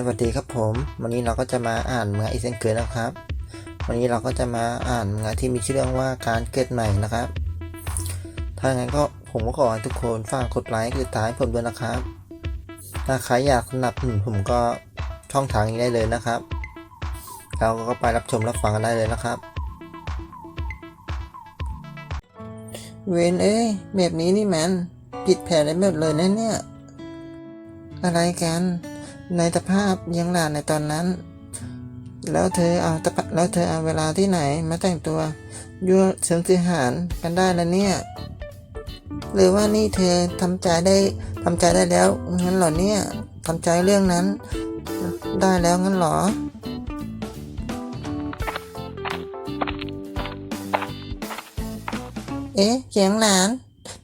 สวัสดีครับผม วันนี้เราก็จะมาอ่านเมืออีเช่นเคยนะครับ วันนี้เราก็จะมาอ่านเมือที่มีชื่อเรื่องว่าการเกิดใหม่นะครับ ถ้าอย่างนั้นก็ผมก็ขอให้ทุกคนฝากกดไลค์กดติดตามให้ผมด้วยนะครับ ถ้าใครอยากสนับสนุนผมก็ช่องทางนี้ได้เลยนะครับ เราก็ไปรับชมรับฟังกันได้เลยนะครับ เวนเอ้ยแบบนี้นี่แมนผิดแผนอะไรหมดเลยนะเนี่ย อะไรกัน ในสภาพยังหลานในตอนนั้น แล้วเธอเอาตะแล้วเธอเอาเวลาที่ไหนมาแต่งตัวยั่วเสริมสิหารกันได้แล้วเนี่ย หรือว่านี่เธอทำใจได้ทำใจได้แล้วงั้นเหรอเนี่ยทำใจเรื่องนั้น ได้แล้วงั้นเหรอเอ๊ะเสียงหลาน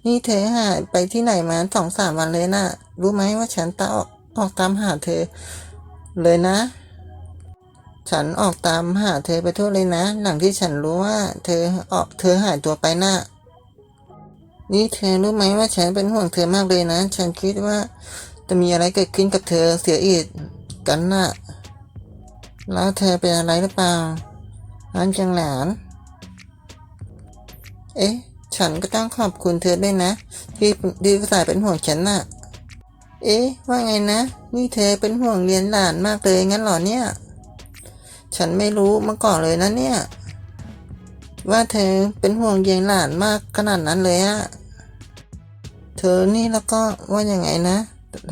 นี่เธอหายไปที่ไหนมาสองสามวันเลยนะ่ะ รู้ไหมว่าฉันตาออก ออกตามหาเธอ เลยนะ ฉันออกตามหาเธอไปทั่วเลยนะ หลังที่ฉันรู้ว่า เธอออกเธอหายตัวไปน่ะนี่เธอรู้ไหมว่าฉันเป็นห่วงเธอมากเลยนะ ฉันคิดว่าจะมีอะไรเกิดขึ้นกับเธอเสียอีกกันน่ะ แล้วเธอเป็นอะไรหรือเปล่าอันจังหลาน เอ๊ะ ฉันก็ต้องขอบคุณเธอด้วยนะ ที่ดีภาษาเป็นห่วงฉันน่ะ เอ๊ะ ว่าไงนะ นี่เธอเป็นห่วงเรียนหลานมากเลยงั้นเหรอเนี่ย ฉันไม่รู้มาก่อนเลยนะเนี่ย ว่าเธอเป็นห่วงเรียนหลานมากขนาดนั้นเลยอะเธอนี่แล้วก็ว่ายังไงนะ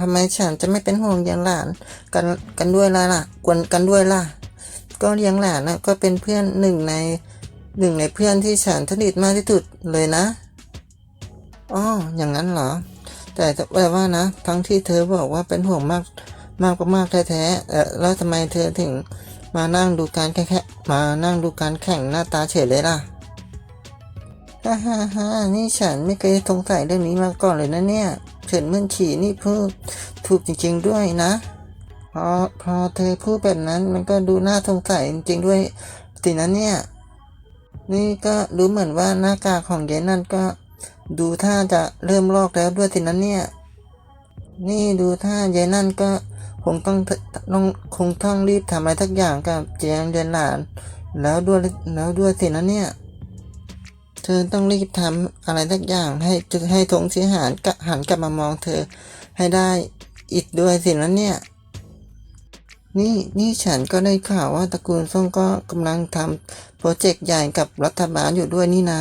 ทำไมฉันจะไม่เป็นห่วงเรียนหลานกันกันด้วยล่ะล่ะกวนกันด้วยล่ะ ก็เลี้ยงหลานนะก็เป็นเพื่อนหนึ่งในหนึ่งในเพื่อนที่ฉันสนิทมากที่สุดเลยนะอ๋ออย่างนั้นเหรอ แต่แต่ว่านะ ทั้งที่เธอบอกว่าเป็นห่วงมากมากมากแท้ๆเอ่อแล้วทำไมเธอถึงมานั่งดูการแค่แค่มานั่งดูการแข่งหน้าตาเฉยเลยล่ะฮ่าฮ่าฮ่านี่ฉันไม่เคยสงสัยเรื่องนี้มาก่อนเลยนะเนี่ยเฉินเมื่นฉีนี่พูดถูกจริงๆด้วยนะ พอพอเธอพูดแบบนั้นมันก็ดูน่าสงสัยจริงๆด้วยสินะเนี่ย นี่ก็รู้เหมือนว่าหน้ากากของเยนนั่นก็ ดูท่าจะเริ่มลอกแล้วด้วยสินะเนี่ย นี่ดูท่าเยนั่นก็คงต้องต้องคงต้องรีบทำอะไรทักอย่างกับเจียงเดนหลาน แล้วด้วยแล้วด้วยสินะเนี่ย เธอต้องรีบทำอะไรทักอย่างให้จะให้ทงเสียหารกหันกลับมามองเธอให้ได้อีกด้วยสินะเนี่ย นี่นี่ฉันก็ได้ข่าวว่าตระกูลซ่งก็กำลังทำโปรเจกต์ใหญ่กับรัฐบาลอยู่ด้วยนี่นา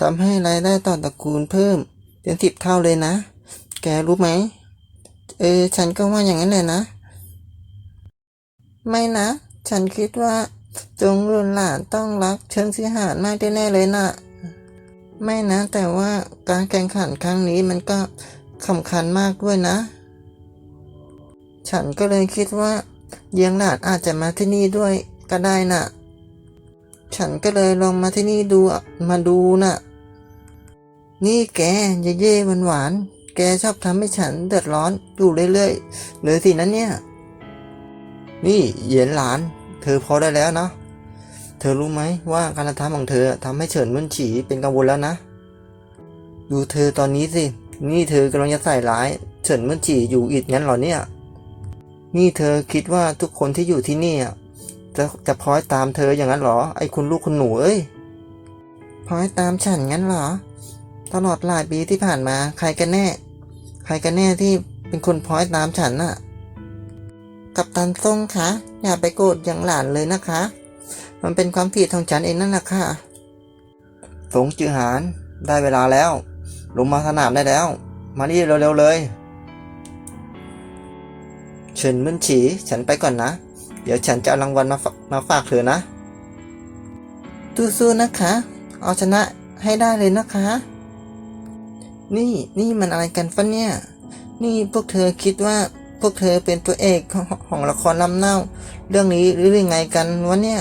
ทำให้รายได้ต่อตระกูลเพิ่มเป็นสิบเท่าเลยนะ แกรู้ไหม เออ ฉันก็ว่าอย่างนั้นเลยนะ ไม่นะ ฉันคิดว่า จงรุนหลานต้องรักเชิงสิหารมากแน่เลยนะไม่นะ แต่ว่าการแข่งขันครั้งนี้มันก็สำคัญมากด้วยนะ ฉันก็เลยคิดว่าเยียงหลานอาจจะมาที่นี่ด้วยก็ได้น่ะ ฉันก็เลยลองมาที่นี่ดูมาดูน่ะ นี่แกเย่เย่หวานหวานแกชอบทำให้ฉันเดือดร้อนอยู่เรื่อยๆเลยสินั้นเนี่ย นี่เหยียนหลาน เธอพอได้แล้วนะ เธอรู้ไหมว่าการกระทำของเธอทำให้เฉินมุนฉีเป็นกังวลแล้วนะ ดูเธอตอนนี้สิ นี่เธอกำลังจะใส่ร้าย เฉินมุนฉีอยู่อีกงั้นหรอเนี่ย นี่เธอคิดว่าทุกคนที่อยู่ที่นี่จะจะพลอยตามเธออย่างนั้นหรอ ไอ้คุณลูกคุณหนูเอ้ยพลอยตามฉันงั้นหรอ ตลอดหลายปีที่ผ่านมา ใครกันแน่ ใครกันแน่ที่เป็นคนพลอยตามฉันน่ะ กับตันซ่งคะอย่าไปโกรธอย่างหลานเลยนะคะ มันเป็นความผิดของฉันเองนั่นแหละค่ะ สงจือหานได้เวลาแล้ว ลงมาสนามได้แล้ว มานี่เร็วๆเลยเฉินมึนฉี ฉันไปก่อนนะ เดี๋ยวฉันจะเอารางวัลมาฝมาฝากเธอนะสู้ๆนะคะ เอาชนะให้ได้เลยนะคะ นี่นี่มันอะไรกันฟะเนี่ย นี่พวกเธอคิดว่าพวกเธอเป็นตัวเอกของของละครลำเน่า เรื่องนี้หรือยังไงกันวะเนี่ย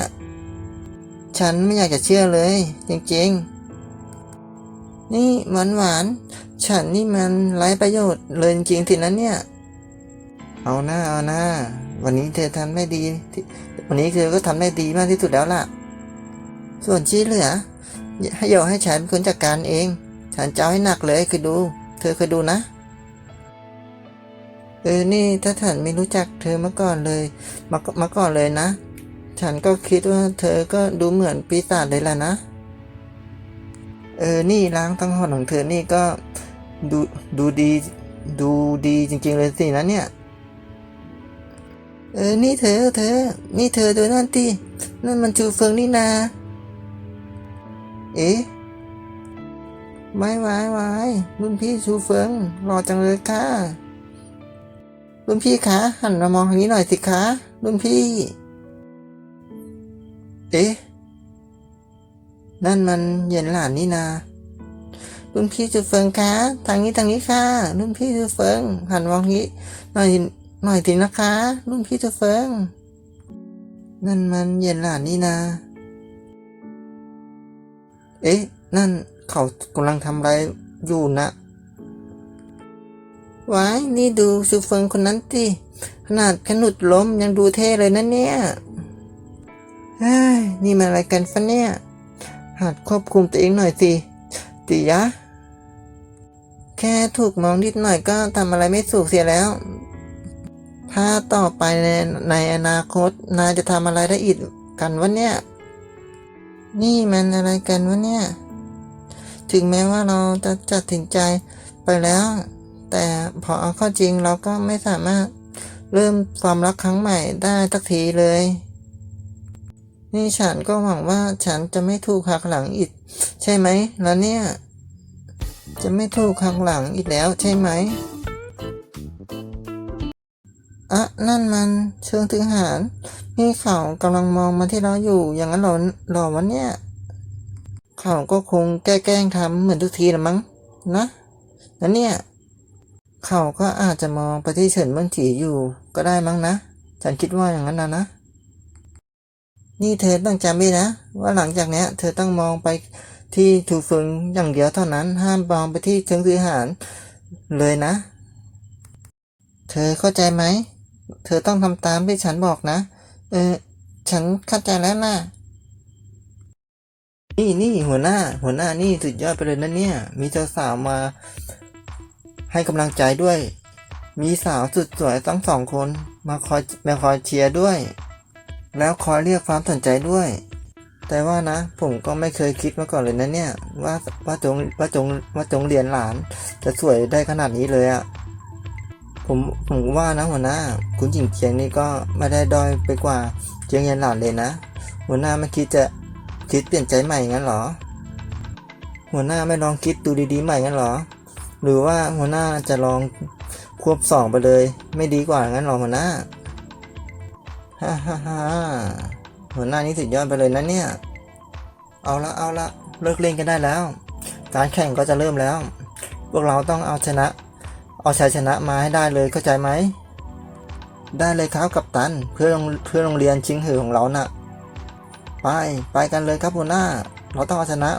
ฉันไม่อยากจะเชื่อเลย จริงๆ นี่หวานหวานฉันนี่มันไร้ประโยชน์เลยจริงๆทีนั้นเนี่ย เอาหน้าเอาหน้า วันนี้เธอทำได้ดีที่วันนี้เธอก็ทำได้ดีมากที่สุดแล้วล่ะ ส่วนที่เหลือให้โยให้ฉันเป็นคนจัดการเอง ฉันจะเอาให้หนักเลยคือดู เธอเคยดูนะ เออ นี่ถ้าฉันไม่รู้จักเธอมาก่อนเลยมามาก่อนเลยนะ ฉันก็คิดว่าเธอก็ดูเหมือนปีศาจเลยล่ะนะ เออ นี่ล้างทั้งหอนของเธอนี่ก็ดูดูดีดูดีจริง ๆ เลยสินะเนี่ย เออ นี่เธอเธอ นี่เธอดูนั่นที่นั่นมันจูเฟิงนี่นา เอ๊ะ ไว้ไว้ไว้รุ่นพี่ชูเฟิงรอจังเลยค่ะ รุ่นพี่คะ หันมามองทางนี้หน่อยสิคะ รุ่นพี่ เอ๊ะ นั่นมันเย็นหลานนี่นา รุ่นพี่จูเฟิงคะ ทางนี้ทางนี้ค่ะ รุ่นพี่จูเฟิง หันมองนี้ หน่อยหน่อยสินะคะ รุ่นพี่จูเฟิง นั่นมันเย็นหลานนี่นา เอ๊ะ นั่น เขากำลังทำอะไรอยู่นะว้ายนี่ดูซูเฟิงคนนั้นสิขนาดขนุดล้มยังดูเท่เลยนะเนี่ยเฮ้ยนี่มันอะไรกันฟะเนี่ย หัดควบคุมตัวเองหน่อยสิติยะ แค่ถูกมองนิดหน่อยก็ทำอะไรไม่ถูกเสียแล้ว ถ้าต่อไปในในอนาคตนายจะทำอะไรได้อีกกันวะเนี่ย นี่มันอะไรกันวะเนี่ย ถึงแม้ว่าเราจะตัดสินใจไปแล้ว แต่พอเอาเข้าจริงเราก็ไม่สามารถเริ่มความรักครั้งใหม่ได้สักทีเลย นี่ฉันก็หวังว่าฉันจะไม่ถูกหักหลังอีก ใช่ไหมแล้วเนี่ย จะไม่ถูกหักหลังอีกแล้วใช่ไหมอะนั่นมันเชิงถึงหารนี่เขากำลังมองมาที่เราอยู่อย่างนั้นหรอหรอวะเนี่ย เขาก็คงแกล้งทำเหมือนทุกทีละมั้งนะนั่นเนี่ย เขาก็อาจจะมองไปที่เฉินเมืองจีอยู่ก็ได้มั้งนะ ฉันคิดว่าอย่างนั้นนะนะ นี่เธอต้องจำไว้นะ ว่าหลังจากเนี้ย เธอต้องมองไปที่ถูเฟิงอย่างเดียวเท่านั้น ห้ามมองไปที่เชิงซื้อหารเลยนะ เธอเข้าใจไหม เธอต้องทำตามที่ฉันบอกนะ เออ ฉันเข้าใจแล้วนะ นี่นี่หัวหน้า หัวหน้านี่สุดยอดไปเลยนะเนี่ย มีเจ้าสาวมา ให้กำลังใจด้วย มีสาวสุดสวยทั้งสองคนมาคอยมาคอยเชียร์ด้วย แล้วคอยเรียกความสนใจด้วย แต่ว่านะ ผมก็ไม่เคยคิดมาก่อนเลยนะเนี่ย ว่าว่าจงว่าจงว่าจงเรียนหลาน จะสวยได้ขนาดนี้เลยอะผมผมว่านะหัวหน้า คุณหญิงเจียงนี่ก็ไม่ได้ด้อยไปกว่าเจียงเรียนหลานเลยนะ หัวหน้าไม่คิดจะ คิดเปลี่ยนใจใหม่งั้นเหรอ หัวหน้าไม่ลองคิดดูดีๆใหม่งั้นเหรอ หรือว่าหัวหน้าจะลองควบสองไปเลย ไม่ดีกว่างั้นหรอหัวหน้าฮ่าฮ่าฮ่าหัวหน้านี่สุดยอดไปเลยนะเนี่ย เอาละเอาละเลิกเล่นกันได้แล้ว การแข่งก็จะเริ่มแล้ว พวกเราต้องเอาชนะ เอาชัยชนะมาให้ได้เลยเข้าใจไหม ได้เลยครับกัปตัน เพื่อโรงเพื่อโรงเรียนชิงหือของเราน่ะ ไปไปกันเลยครับหัวหน้า เราต้องเอาชนะ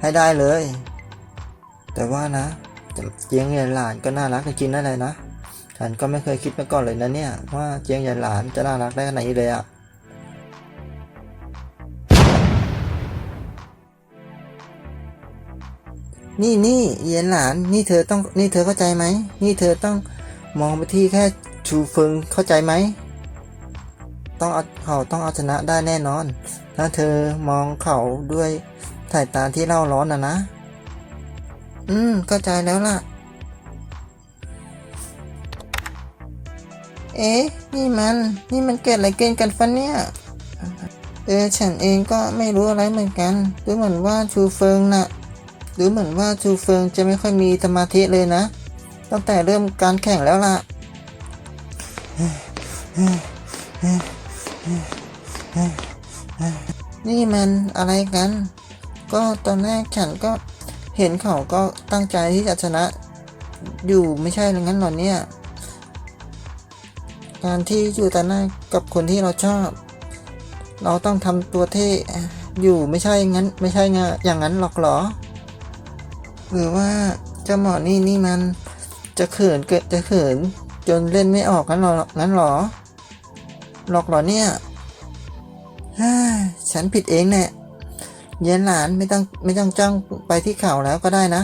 ให้ได้เลย แต่ว่านะเจียงเรียนหลานก็น่ารักจริงๆนั่นเลยนะฉันก็ไม่เคยคิดมาก่อนเลยนะเนี่ยว่าเจียงยันหลานจะน่ารักได้ขนาดนี้เลยอะนี่นี่เยียนหลานนี่เธอต้องนี่เธอเข้าใจไหมนี่เธอต้องมองไปที่แค่ชูเฟิงเข้าใจไหมต้องเอาเขาต้องเอาชนะได้แน่นอน ถ้าเธอมองเขาด้วยสายตาที่เล่าร้อนนะนะ อืมเข้าใจแล้วล่ะ เอ๊ะ นี่มัน นี่มันเกิดอะไรเกินกันฟะเนี่ย เออ ฉันเองก็ไม่รู้อะไรเหมือนกันดูเหมือนว่าชูเฟิงน่ะดูเหมือนว่าชูเฟิงจะไม่ค่อยมีสมาธิเลยนะ ตั้งแต่เริ่มการแข่งแล้วล่ะ นี่มันอะไรกัน ก็ตอนแรกฉันก็เห็นเขาก็ตั้งใจที่จะชนะอยู่ไม่ใช่หรืองั้นหรอเนี่ย การที่อยู่ต่อหน้ากับคนที่เราชอบ เราต้องทำตัวเท่อยู่ไม่ใช่งั้น ไม่ใช่งอย่างนั้นหรอกหรอ หรือว่าเจ้าหมอนี่นี่มันจะเขินเกิดจะเขินจนเล่นไม่ออกงั้นหรองั้นหรอหรอกหรอเนี่ย ฉันผิดเองแน่เย็นหลานไม่ต้องไม่ต้องจ้องไปที่เขาแล้วก็ได้นะ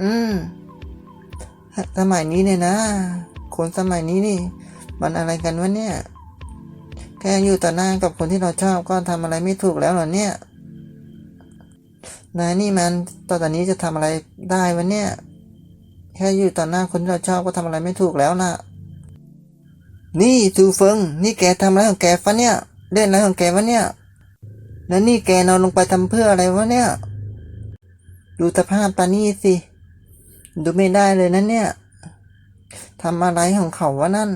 อืม สมัยนี้เนี่ยนะคนสมัยนี้นี่ มันอะไรกันวะเนี่ย แค่อยู่ต่อหน้ากับคนที่เราชอบก็ทำอะไรไม่ถูกแล้วหรอเนี่ยนายนี่มันต่อจากนี้จะทำอะไรได้วะเนี่ย แค่อยู่ต่อหน้าคนที่เราชอบก็ทำอะไรไม่ถูกแล้วนะนี่ซูเฟิงนี่แกทำอะไรของแกฟะเนี่ย เล่นอะไรของแกวะเนี่ย แล้วนี่แกนอนลงไปทำเพื่ออะไรวะเนี่ย ดูสภาพตานี่สิ ดูไม่ได้เลยนะเนี่ยทำอะไรของเขาวะนั่น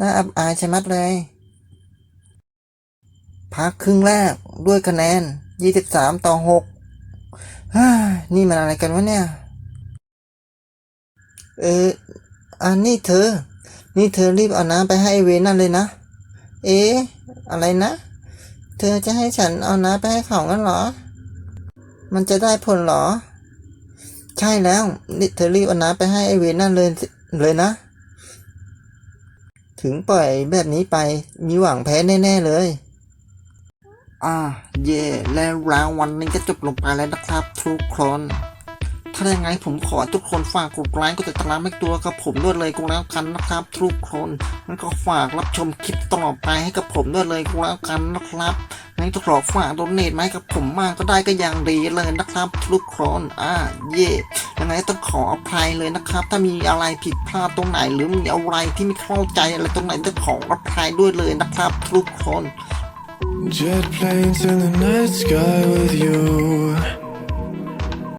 น่าอับอายชะมัดเลย พักครึ่งแรกด้วยคะแนน 23 ต่อ6ฮ่านี่มันอะไรกันวะเนี่ย เอออันนี้เธอ นี่เธอรีบเอาน้ำไปให้เวนั่นเลยนะ เอ๊อะไรนะ เธอจะให้ฉันเอาน้ำไปให้เขางั้นเหรอ มันจะได้ผลเหรอ ใช่แล้วนี่เธอรีบเอาน้ำไปให้ไอเวรนั่นเลยเลยนะ ถึงปล่อยแบบนี้ไปมีหวังแพ้แน่ๆเลยอ่าเย่และรางวัลนี้ก็จบลงไปแล้วนะครับทุกคน ถ้าอย่างไงผมขอทุกคนฝากกดไลค์กดติดตามให้ตัวกับผมด้วยเลยก็แล้วกันนะครับ ทุกคนงั้นก็ฝากรับชมคลิปต่อไปให้กับผมด้วยเลยก็แล้วกันนะครับงั้นก็ขอฝากโดเนทมาให้กับผมมากก็ได้ก็อย่างดีเลยนะครับ ทุกคนอ่าเย่ยังไงต้องขออภัยเลยนะครับ ถ้ามีอะไรผิดพลาดตรงไหน หรือมีอะไรที่ไม่เข้าใจอะไรตรงไหนต้องขออภัยด้วยเลยนะครับ ทุกคน Jet planes in the night sky with you.